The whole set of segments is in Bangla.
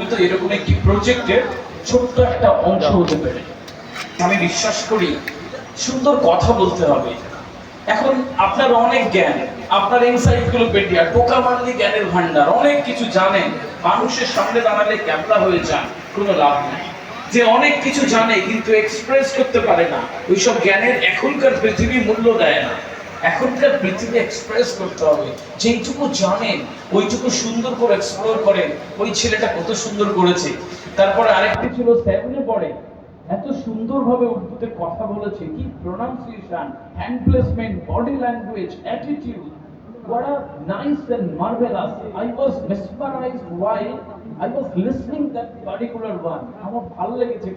নির্মিত এরকম একটি প্রজেক্টের ছোট্ট একটা অংশ হতে পারে। আমি বিশ্বাস করি সুন্দর কথা বলতে হবে। এখন আপনার অনেক জ্ঞান আপনার এনসাইক্লোপিডিয়া টোকা মারলি জ্ঞানের ভান্ডার অনেক কিছু জানেন। মানুষের সামনে দাঁড়ালে ক্যাপলা হয়ে যান কোনো লাভ নেই। যে অনেক কিছু জানে কিন্তু এক্সপ্রেস করতে পারে না ওইসব জ্ঞানের এখনকার পৃথিবী মূল্য দেয় না। এখনকার পৃথিবী এক্সপ্রেস করতে হবে। যেইটুকু জানেন, ওইটুকু সুন্দর করে এক্সপ্লোর করেন, ওই ছেলেটা কত সুন্দর করেছে। তারপর আরেকটি ছিল সেভেনে পড়ে, এত সুন্দরভাবে উর্দুতে কথা বলেছে, কি pronunciation hand placement body language attitude what a nice and marvelous. I was mesmerized while i was listening that particular one. আমার ভালো লেগেছে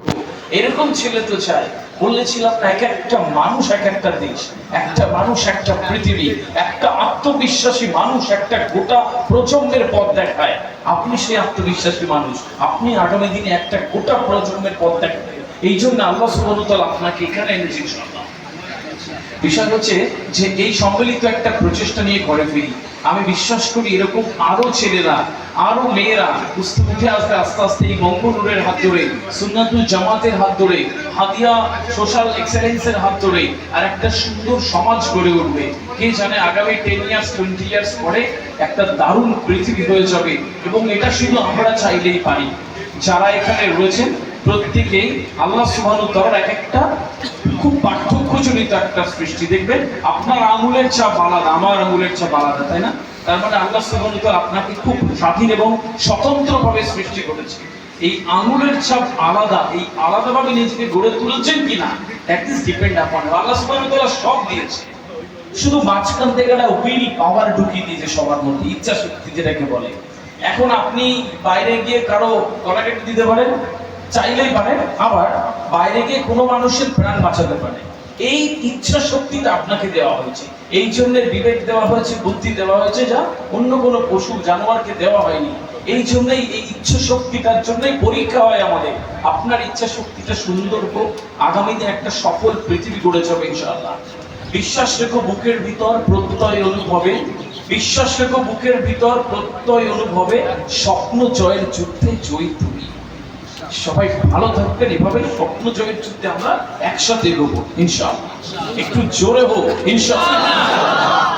এরকম ছেলে তো চাই। বলেছিলাম না এক একটা মানুষ এক একটা দেশ, একটা মানুষ, একটা পৃথিবী, একটা আত্মবিশ্বাসী মানুষ, একটা গোটা প্রজন্মের পথ দেখায়। আপনি সেই আত্মবিশ্বাসী মানুষ। আপনি আগামী দিনে একটা গোটা প্রজন্মের পথ দেখাবেন। এই জন্য আল্লাহ সুবহানাহু ওয়া তাআলা আপনাকে এখানে এনেছে ইনশাআল্লাহ। বিষয় হচ্ছে যে এই সম্মিলিত একটা প্রচেষ্টা নিয়ে ঘরে ফিরি। আমি বিশ্বাস করি এরকম আরও ছেলেরা, আরও মেয়েরা উঠে আসবে আস্তে আস্তে এই মঙ্গলুরের হাত ধরে, সুন্নাতুল জামাতের হাত ধরে হাদিয়া সোশ্যাল এক্সেলেন্সের হাত ধরে আর একটা সুন্দর সমাজ গড়ে উঠবে। কে জানে আগামী টেন ইয়ার্স টোয়েন্টি ইয়ার্স পরে একটা দারুণ পৃথিবী হয়ে যাবে এবং এটা শুধু আমরা চাইলেই পারি। যারা এখানে রয়েছেন, প্রত্যেকেই আল্লাহ ওয়া এক একটা খুব পার্থক্যজনিত একটা সৃষ্টি, দেখবেন আপনার আঙুলের ছাপ আলাদা, আমার আঙুলের ছাপ আলাদা, তাই না? তার মানে আল্লাহ সুবহানাহু আপনাকে খুব স্বাধীন এবং স্বতন্ত্রভাবে সৃষ্টি করেছে। এই আঙুলের ছাপ আলাদা, এই আলাদাভাবে নিজেকে গড়ে তুলেছেন কিনা দ্যাট ইজ ডিপেন্ড আপন আল্লাহ সব দিয়েছে। শুধু মাঝখান থেকে একটা উইল পাওয়ার ঢুকিয়ে দিয়েছে সবার মধ্যে ইচ্ছা শক্তি যেটাকে বলে। এখন আপনি বাইরে গিয়ে কারও গলা কেটে দিতে পারেন, চাইলেই পারেন, আবার বাইরে গিয়ে কোনো মানুষের প্রাণ বাঁচাতে পারে এই ইচ্ছা শক্তিটা আপনাকে দেওয়া হয়েছে। এই জন্য বিবেক দেওয়া হয়েছে, বুদ্ধি দেওয়া হয়েছে যা অন্য কোনো পশু, জানোয়ারকে দেওয়া হয়নি। এই জন্যই এই ইচ্ছা শক্তিটার জন্যই পরীক্ষা হয় আমাদের। আপনার ইচ্ছা শক্তিটা সুন্দর হোক, আগামী দিন একটা সফল পৃথিবী গড়ে যাবে ইনশাআল্লাহ। বিশ্বাস রেখো বুকের ভিতর প্রত্যয় অনুভবে। বিশ্বাস রেখো বুকের ভিতর প্রত্যয় অনুভবে। স্বপ্ন জয়ের যুদ্ধে জয়ী তুমি। সবাই ভালো থাকবেন। এভাবে স্বপ্ন জয়ের যুদ্ধে আমরা একসাথে এগোবো, ইনশাআল্লাহ। একটু জোরে হোক, ইনশাআল্লাহ।